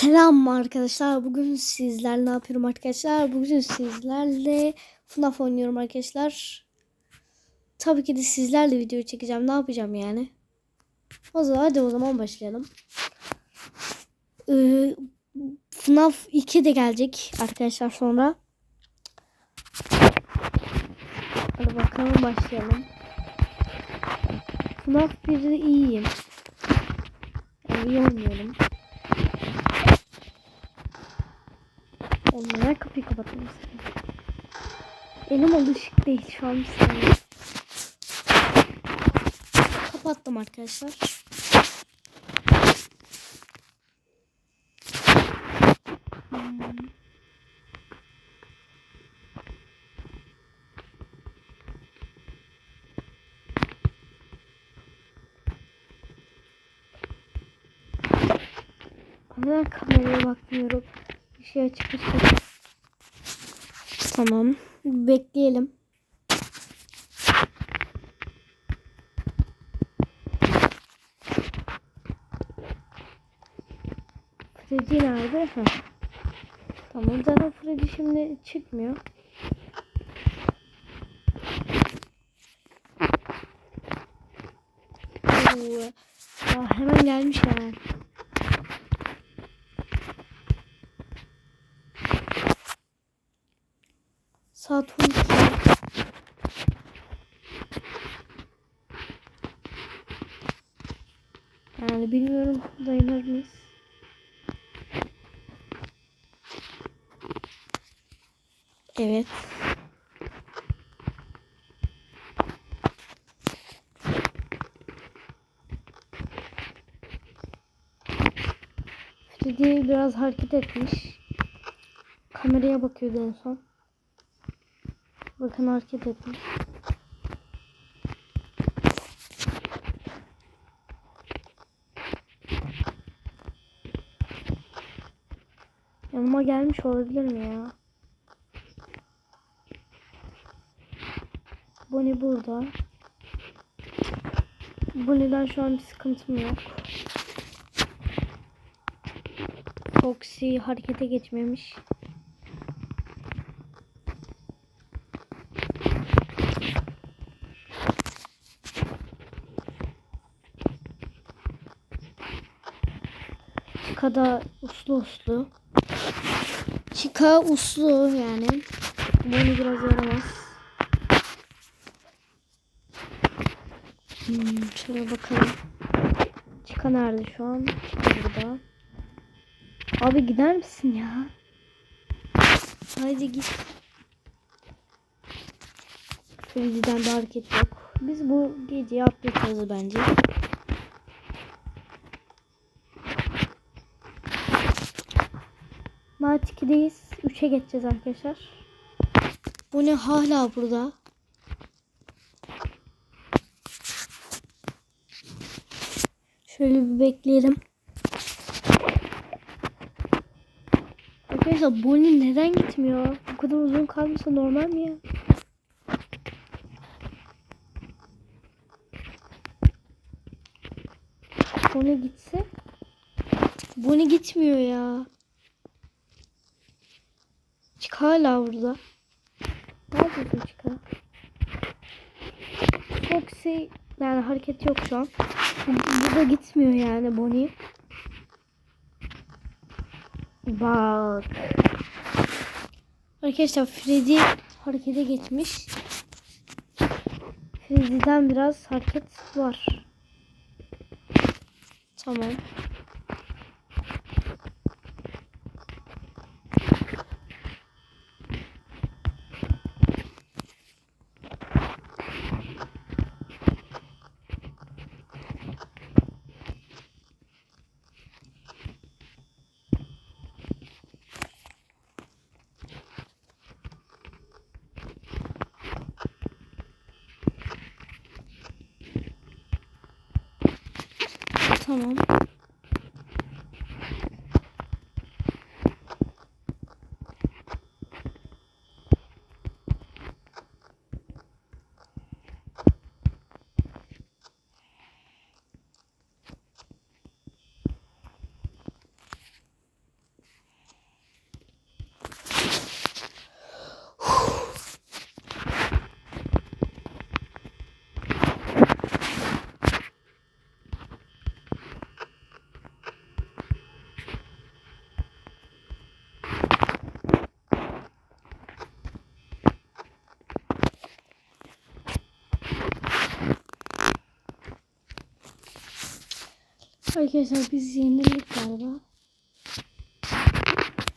Selam arkadaşlar. Bugün sizlerle ne yapıyorum arkadaşlar? Bugün sizlerle FNAF oynuyorum arkadaşlar. Tabii ki de sizlerle video çekeceğim. Ne yapacağım yani? O zaman hadi o zaman başlayalım. Ee, FNAF 2 de gelecek arkadaşlar sonra. Hadi bakalım başlayalım. FNAF 1'de iyiyim. Yani iyi oynuyorum. Onlara kapıyı istedim. Elim alışık değil şu an bir saniye. Kapattım arkadaşlar. Neden kameraya bakmıyorum? Bir şey açık. Tamam. Bekleyelim. Freddy nerede? Heh. Tamam zaten Freddy şimdi çıkmıyor. Oo. Aa, hemen gelmiş Saat 12. Yani bilmiyorum dayanır mıyız? Evet. Freddy biraz hareket etmiş. Kameraya bakıyordu en son. Bakın hareket etmiş. Yanıma gelmiş olabilir mi ya? Bonnie burada. Bonnie'den şu an bir sıkıntım yok. Foxy harekete geçmemiş. Da uslu uslu. Chica uslu yani. Bunu biraz yaramaz. Hmm, şöyle bakalım. Chica nerede şu an? Chica burada. Abi gider misin ya? Haydi git. Freddy'den bir hareket yok. Biz bu geceyi atlatacağız bence. Mat 2'deyiz. 3'e geçeceğiz arkadaşlar. Bu ne hala burada? Şöyle bir bekleyelim. Arkadaşlar Bonnie neden gitmiyor? Bu kadar uzun kalması normal mi ya? Bonnie gitse. Bonnie gitmiyor ya. Hala burada. Ne yapıyorsun Çıka? Foxy yani hareket yok şu an. Bu, bu da gitmiyor yani Bonnie. Bak. Arkadaşlar Freddy harekete geçmiş. Freddy'den biraz hareket var. Tamam. Tamam. Arkadaşlar biz yenildik galiba.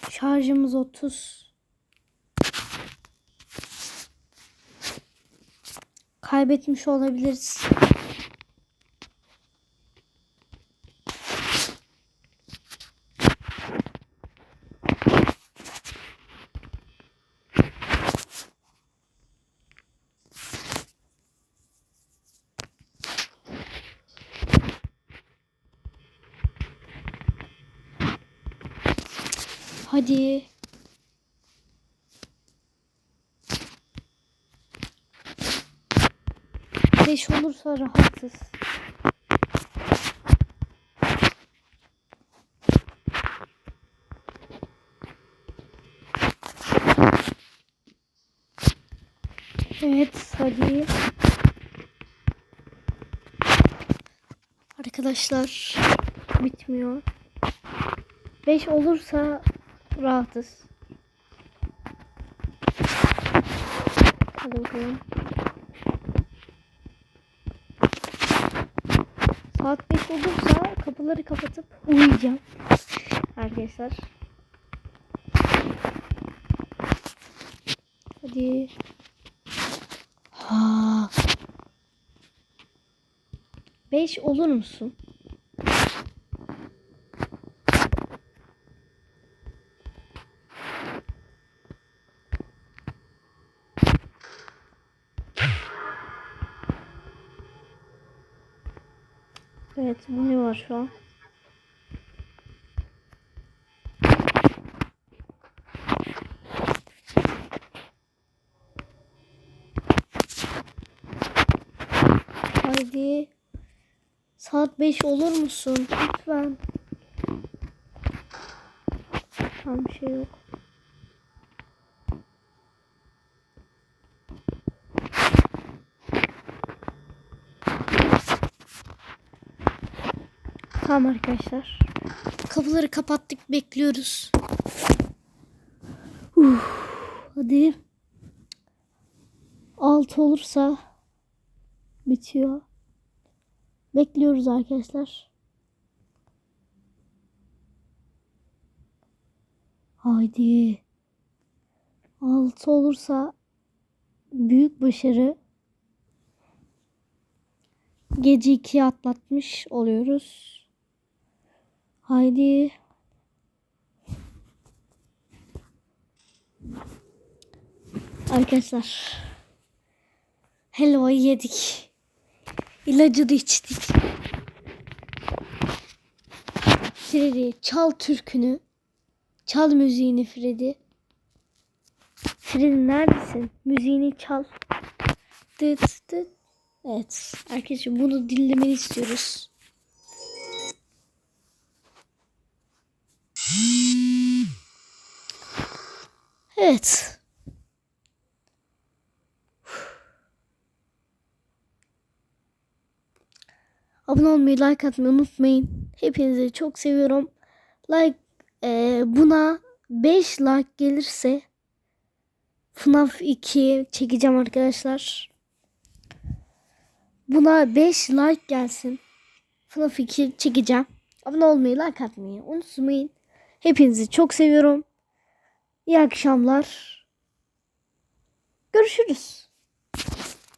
Şarjımız 30. Kaybetmiş olabiliriz. Hadi. Beş olursa rahatız. Evet hadi. Arkadaşlar bitmiyor. 5 olursa rahatız. Hadi bakalım. Saat 5 olursa kapıları kapatıp uyuyacağım. Arkadaşlar. Hadi. Ha. 5 olur musun? Evet, bu ne var şu an? Haydi. Saat 5 olur musun? Lütfen. Tam şey yok. Tamam arkadaşlar. Kapıları kapattık bekliyoruz. Uf, hadi. Altı olursa bitiyor. Bekliyoruz arkadaşlar. Haydi. Altı olursa büyük başarı. Gece 2'ye atlatmış oluyoruz. Haydi. Arkadaşlar. Helvayı yedik. İlacı da içtik. Freddy çal türkünü. Çal müziğini Freddy. Freddy neredesin? Müziğini çal. Dıt dıt. Evet. Arkadaşlar bunu dinlemeni istiyoruz. Evet. Abone olmayı, like atmayı unutmayın. Hepinizi çok seviyorum. Like e, buna 5 like gelirse FNAF 2 çekeceğim arkadaşlar. Buna 5 like gelsin. FNAF 2 çekeceğim. Abone olmayı, like atmayı unutmayın. Hepinizi çok seviyorum. İyi akşamlar. Görüşürüz.